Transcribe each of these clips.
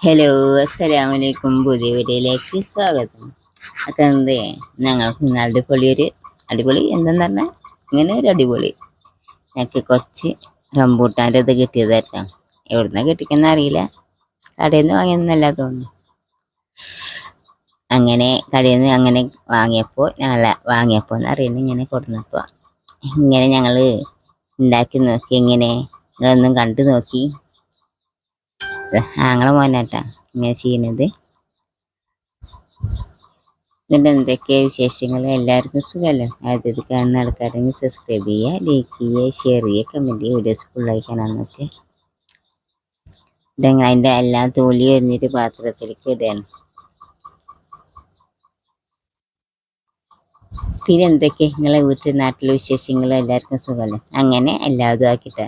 Hello അസ്സലാമലൈക്കും പുതിയ വീഡിയോയിലേക്ക് സ്വാഗതം. അപ്പം എന്തേ ഞങ്ങൾക്ക് ഇന്ന് അടിപൊളി ഒരു അടിപൊളി എന്തെന്ന് പറഞ്ഞാൽ ഇങ്ങനെ ഒരു അടിപൊളി. ഞങ്ങൾക്ക് കുറച്ച് റംബൂട്ടാന്റെ ഇത് കിട്ടിയതായിരുന്നു എവിടുന്ന കിട്ടിക്കുന്ന അറിയില്ല. കടയിൽ നിന്ന് വാങ്ങിയെന്നല്ല തോന്നുന്നു. അങ്ങനെ കടയിൽ നിന്ന് അങ്ങനെ വാങ്ങിയപ്പോൾ ഞങ്ങൾ വാങ്ങിയപ്പോൾ എന്ന് അറിയുന്നത് ഇങ്ങനെ കൊടുന്നപ്പോൾ ഇങ്ങനെ ഞങ്ങൾ ഉണ്ടാക്കി നോക്കി ഇങ്ങനെ നിങ്ങളൊന്നും കണ്ടു നോക്കി. ആങ്ങളെ മോനാട്ടാ ഇങ്ങനെ ചെയ്യുന്നത്. ഇതിന്റെ എന്തൊക്കെയാണ് വിശേഷങ്ങൾ എല്ലാവർക്കും സുഖമല്ലോ ആദ്യത്തെ കാണുന്ന ആൾക്കാരെങ്കിൽ സബ്സ്ക്രൈബ് ചെയ്യുക ലൈക്ക് ചെയ്യുക ഷെയർ ചെയ്യുക കമന്റ് ചെയ്യുക. വീഡിയോസ് ഫുള്ളായിക്കാനൊക്കെ ഇതങ്ങനെ? അതിന്റെ എല്ലാ തോലി എറിഞ്ഞിട്ട് പാത്രത്തിലേക്ക് ഇടുകയാണ് പിന്നെ എന്തൊക്കെ നിങ്ങളെ വീട്ടിൽ നാട്ടിലെ വിശേഷങ്ങൾ എല്ലാവർക്കും സുഖമല്ലേ അങ്ങനെ എല്ലാതും ആക്കിയിട്ട്.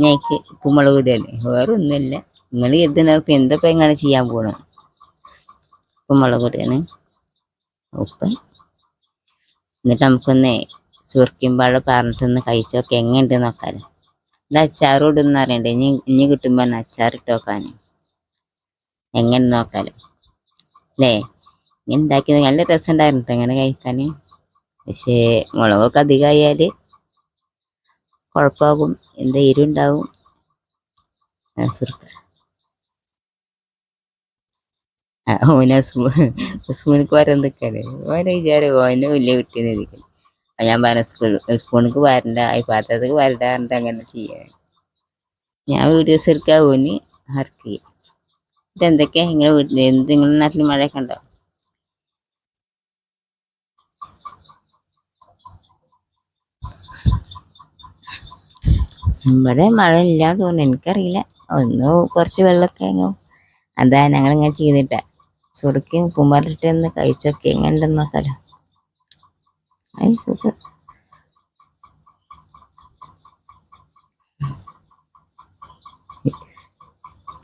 ഞങ്ങൾക്ക് ഉപ്പുമുളക് ഇടുകയല്ലേ നിങ്ങൾ എന്തിനാ ഇപ്പം എന്താ ഇപ്പം എങ്ങനെ ചെയ്യാൻ പോണ? ഉപ്പുമുളക് ഇടുകയാണ് ഉപ്പ്. എന്നിട്ട് നമുക്കൊന്ന് സുർക്കിമ്പാട് പറഞ്ഞിട്ടൊന്ന് കഴിച്ചൊക്കെ. എങ്ങനെയുണ്ട് നോക്കാലോ ഇത് അച്ചാറോടൊന്നും അറിയണ്ടേ ഇനി ഇനി കിട്ടുമ്പോൾ അച്ചാറിട്ട് നോക്കാൻ എങ്ങനെ നോക്കാൽ. അല്ലേ? ഇങ്ങനെ ഉണ്ടാക്കിയത് നല്ല രസം ഉണ്ടായിരുന്നു എങ്ങനെ കഴിക്കാൻ പക്ഷേ മുളകൊക്കെ അധികമായാൽ കുഴപ്പമാകും എന്താ എരിവുണ്ടാവും. ആ, ഓന സ്പൂണിക്ക് വരാൻ നിൽക്കാന് ഓനെ വിചാരം ഓനെ വലിയ കുട്ടീനെ ഇരിക്കണം ഞാൻ പറഞ്ഞ സ്കൂൾ സ്പൂണിക്ക് വരണ്ട ഈ പാത്രത്തേക്ക് വരണ്ട പറഞ്ഞിട്ട് അങ്ങനെ ചെയ്യാൻ ഞാൻ വീഡിയോസ് എടുക്കാൻ ഓന് ഹർക്ക് ചെയ്യും ഇതെന്തൊക്കെയാ നിങ്ങളെ വീട്ടിൽ എന്ത്? നിങ്ങളുടെ നാട്ടിൽ മഴയൊക്കെ ഉണ്ടോ? ഇവിടെ മഴ ഇല്ലാന്ന് തോന്നുന്നു. എനിക്കറിയില്ല. ഒന്ന് കുറച്ച് വെള്ളമൊക്കെ അങ്ങ് അതാ ഞങ്ങളിങ്ങനെ ചെയ്തിട്ട. സുറുക്കിയും കുമ്പറിട്ട് എന്ന് കഴിച്ചൊക്കെ എങ്ങനെയുണ്ടെന്ന് നോക്കാലോ ഐ സൂപ്പർ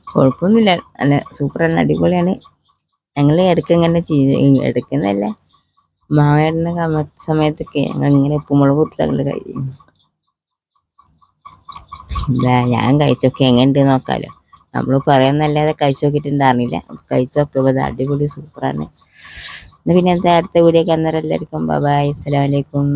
കുഴപ്പമൊന്നുമില്ല നല്ല സൂപ്പറാണ് അടിപൊളിയാണ്. ഞങ്ങൾ ഇടയ്ക്ക് ഇങ്ങനെ ചെയ്ത് എടുക്കുന്നതല്ല മാവേടുന്ന സമയത്തൊക്കെ ഞങ്ങൾ ഇങ്ങനെ ഉപ്പുമുളക് ഇട്ടിട്ട് കഴിയും ഞാൻ കഴിച്ചൊക്കെ എങ്ങനെയുണ്ട് നോക്കാലോ. നമ്മൾ പറയുന്നല്ലാതെ കഴിച്ചു നോക്കിയിട്ടുണ്ടായിരുന്നില്ല കഴിച്ചു നോക്കുമ്പോൾ അടിപൊളി സൂപ്പറാണ് പിന്നെ എന്താ അടുത്ത വീഡിയോ എല്ലാവർക്കും ബബായ് അസ്സലാമലൈക്കും